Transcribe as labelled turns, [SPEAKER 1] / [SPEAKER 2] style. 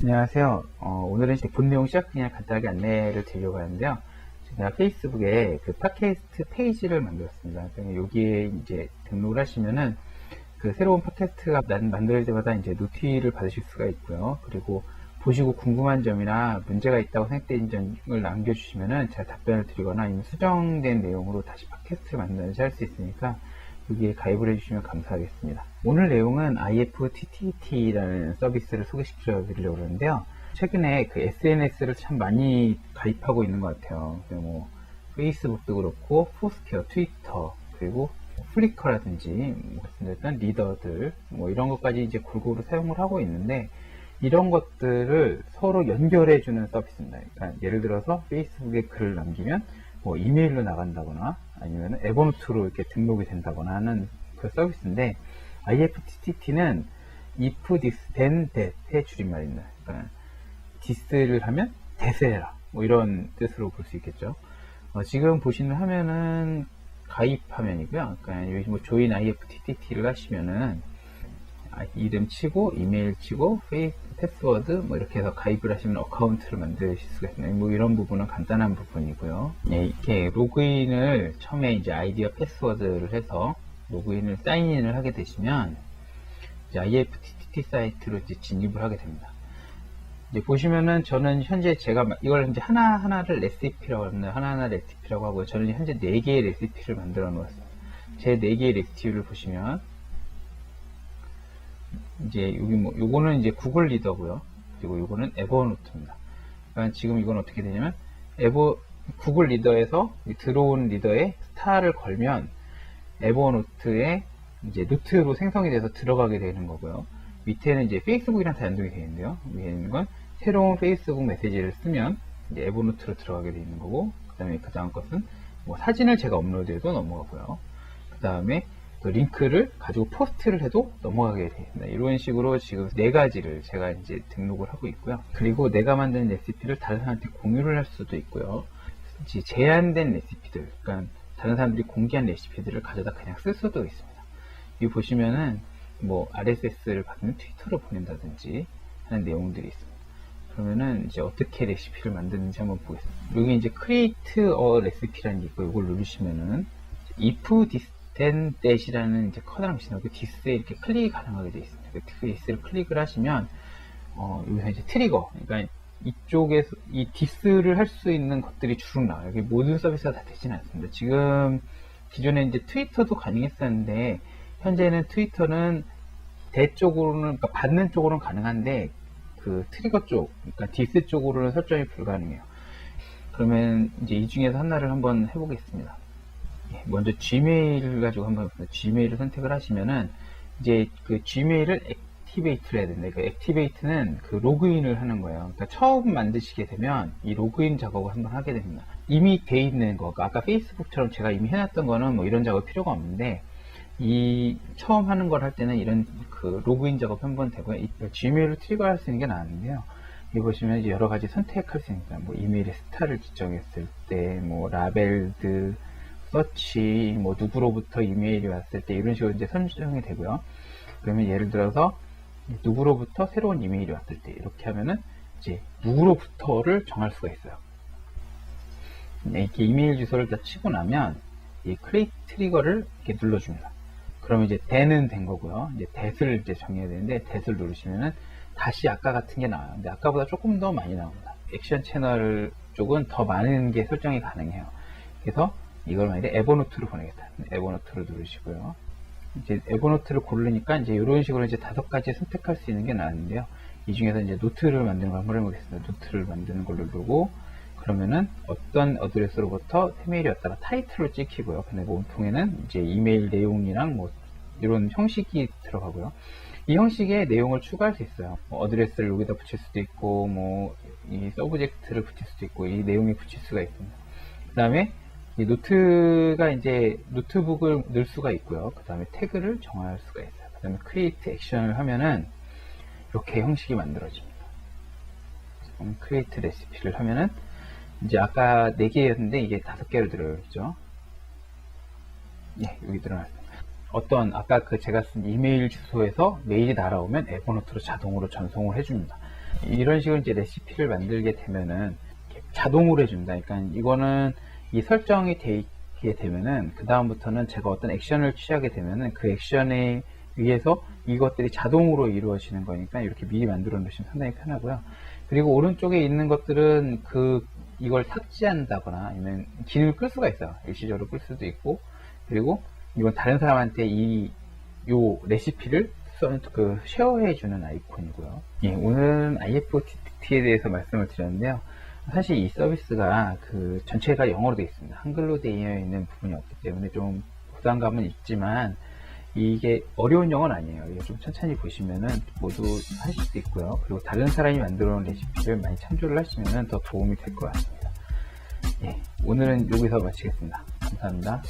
[SPEAKER 1] 안녕하세요. 어, 오늘은 본 내용 시작 그냥 간단하게 안내를 드리려고 하는데요. 제가 페이스북에 그 팟캐스트 페이지를 만들었습니다. 그러니까 여기에 이제 등록을 하시면은 그 새로운 팟캐스트가 난- 만들 때마다 이제 노티를 받으실 수가 있고요. 그리고 보시고 궁금한 점이나 문제가 있다고 생각되는 점을 남겨주시면은 제가 답변을 드리거나 아니면 수정된 내용으로 다시 팟캐스트를 만들어서 할수 있으니까 여기에 가입을 해주시면 감사하겠습니다. 오늘 내용은 IFTTT라는 서비스를 소개시켜 드리려고 그러는데요. 최근에 그 SNS를 참 많이 가입하고 있는 것 같아요. 그뭐 페이스북도 그렇고, 포스케어, 트위터, 그리고 플리커라든지, 뭐 말씀드렸던 리더들, 뭐 이런 것까지 이제 골고루 사용을 하고 있는데, 이런 것들을 서로 연결해 주는 서비스입니다. 그러니까 예를 들어서 페이스북에 글을 남기면 뭐 이메일로 나간다거나 아니면 에버노트로 이렇게 등록이 된다거나 하는 그 서비스인데 IFTTT는 if this then that의 줄임말입니다. 그러니까 this를 하면 that을 해라 뭐 이런 뜻으로 볼 수 있겠죠. 어, 지금 보시는 화면은 가입 화면이고요. 그러니까 여기 뭐 join IFTTT를 하시면은 아, 이름 치고 이메일 치고 페이 패스워드 뭐 이렇게 해서 가입을 하시면 어카운트를 만드실 수가 있습니다. 뭐 이런 부분은 간단한 부분이고요. 네, 이렇게 로그인을 처음에 이제 아이디어 패스워드를 해서 로그인을 사인인을 하게 되시면 이제 IFTTT 사이트로 이제 진입을 하게 됩니다. 이제 보시면은 저는 현재 제가 마- 이걸 이제 하나 하나를 레시피라고 하는데 하나하나 레시피라고 하고요. 저는 현재 네 개의 레시피를 만들어 놓았습니다. 제네 개의 레시피를 보시면 이제 여기 뭐 요거는 이제 구글 리더고요. 그리고 요거는 에버노트입니다. 그러니까 지금 이건 어떻게 되냐면 에버 구글 리더에서 이 들어온 리더에 스타를 걸면 에버노트에 이제 노트로 생성이 돼서 들어가게 되는 거고요. 밑에는 이제 페이스북이랑 다 연동이 되어 있는데요. 위에 있는 건 새로운 페이스북 메시지를 쓰면 이제 에버노트로 들어가게 되어 있는 거고, 그 다음에 그 다음 것은 뭐 사진을 제가 업로드해도 넘어가고요. 그 다음에 그 링크를 가지고 포스트를 해도 넘어가게 되어 있습니다. 이런 식으로 지금 네 가지를 제가 이제 등록을 하고 있고요. 그리고 내가 만든 레시피를 다른 사람한테 공유를 할 수도 있고요. 이제 제한된 레시피들, 그러니까 다른 사람들이 공개한 레시피들을 가져다 그냥 쓸 수도 있습니다. 여기 보시면은 뭐 RSS를 받으면 트위터로 보낸다든지 하는 내용들이 있습니다. 그러면은 이제 어떻게 레시피를 만드는지 한번 보겠습니다. 여기 이제 create a recipe라는 게 있고 이걸 누르시면은 if this that이라는 이제 커다란 글씨 나오고 this에 이렇게 클릭이 가능하게 되어 있습니다. 그 this를 클릭을 하시면 어, 여기서 이제 트리거, 그러니까 이쪽에서 이 this를 할 수 있는 것들이 주로 나와요. 이게 모든 서비스가 다 되진 않습니다. 지금 기존에 이제 트위터도 가능했었는데 현재는 트위터는 대 쪽으로는 그러니까 받는 쪽으로는 가능한데 그 트리거 쪽, 그러니까 디스 쪽으로는 설정이 불가능해요. 그러면 이제 이 중에서 하나를 한번 해보겠습니다. 예, 먼저 Gmail을 가지고 한번. Gmail을 선택을 하시면은 이제 그 Gmail을 액티베이트를 해야 된다. 그 액티베이트는 그 로그인을 하는 거예요. 그러니까 처음 만드시게 되면 이 로그인 작업을 한번 하게 됩니다. 이미 돼 있는 거, 그러니까 아까 페이스북처럼 제가 이미 해놨던 거는 뭐 이런 작업 필요가 없는데 이 처음 하는 걸 할 때는 이런 그 로그인 작업 한번 되고요. 이 Gmail을 트리거할 수 있는 게 나은데요. 여기 보시면 이제 여러 가지 선택할 수 있습니다. 뭐 이메일의 스타를 지정했을 때, 뭐 라벨드, 서치, 뭐 누구로부터 이메일이 왔을 때 이런 식으로 이제 선정이 되고요. 그러면 예를 들어서 누구로부터 새로운 이메일이 왔을 때 이렇게 하면은 이제 누구로부터를 정할 수가 있어요. 네, 이렇게 이메일 주소를 다 치고 나면 이 크리에이트 트리거를 이렇게 눌러줍니다. 그러면 이제 대는 된 거고요. 이제 대를 이제 정해야 되는데 대를 누르시면은 다시 아까 같은 게 나와요. 근데 아까보다 조금 더 많이 나옵니다. 액션 채널 쪽은 더 많은 게 설정이 가능해요. 그래서 이걸 만약에 에버노트로 보내겠다. 에버노트를 누르시고요. 이제 에버노트를 고르니까 이제 이런 식으로 이제 다섯 가지 선택할 수 있는 게 나왔는데요. 이 중에서 이제 노트를 만드는 걸 한번 해보겠습니다. 노트를 만드는 걸로 누르고 그러면은 어떤 어드레스로부터 이메일이 왔다가 타이틀로 찍히고요. 근데 몸통에는 이제 이메일 내용이랑 뭐 이런 형식이 들어가고요. 이 형식의 내용을 추가할 수 있어요. 뭐 어드레스를 여기다 붙일 수도 있고, 뭐, 이 서브젝트를 붙일 수도 있고, 이 내용에 붙일 수가 있습니다. 그 다음에 이 노트가 이제 노트북을 넣을 수가 있고요. 그 다음에 태그를 정할 수가 있어요. 그 다음에 크리에이트 액션을 하면은 이렇게 형식이 만들어집니다. 크리에이트 레시피를 하면은 이제 아까 4개였는데 이게 5개로 들어있죠. 예, 여기 들어갔습니다. 어떤 아까 그 제가 쓴 이메일 주소에서 메일이 날아오면 에버노트로 자동으로 전송을 해줍니다. 이런 식으로 이제 레시피를 만들게 되면은 자동으로 해준다. 그러니까 이거는 이 설정이 돼 있게 되면은 그 다음부터는 제가 어떤 액션을 취하게 되면은 그 액션에 의해서 이것들이 자동으로 이루어지는 거니까 이렇게 미리 만들어 놓으시면 상당히 편하고요. 그리고 오른쪽에 있는 것들은 그 이걸 삭제한다거나 아니면 기능을 끌 수가 있어요. 일시적으로 끌 수도 있고 그리고 이건 다른 사람한테 이 요 레시피를 써- 그 쉐어해 주는 아이콘이고요. 예, 오늘은 IFTTT에 대해서 말씀을 드렸는데요. 사실 이 서비스가 그 전체가 영어로 되어 있습니다. 한글로 되어 있는 부분이 없기 때문에 좀 부담감은 있지만 이게 어려운 영어는 아니에요. 좀 천천히 보시면은 모두 하실 수 있고요. 그리고 다른 사람이 만들어 놓은 레시피를 많이 참조를 하시면은 더 도움이 될 것 같습니다. 예, 오늘은 여기서 마치겠습니다. 감사합니다.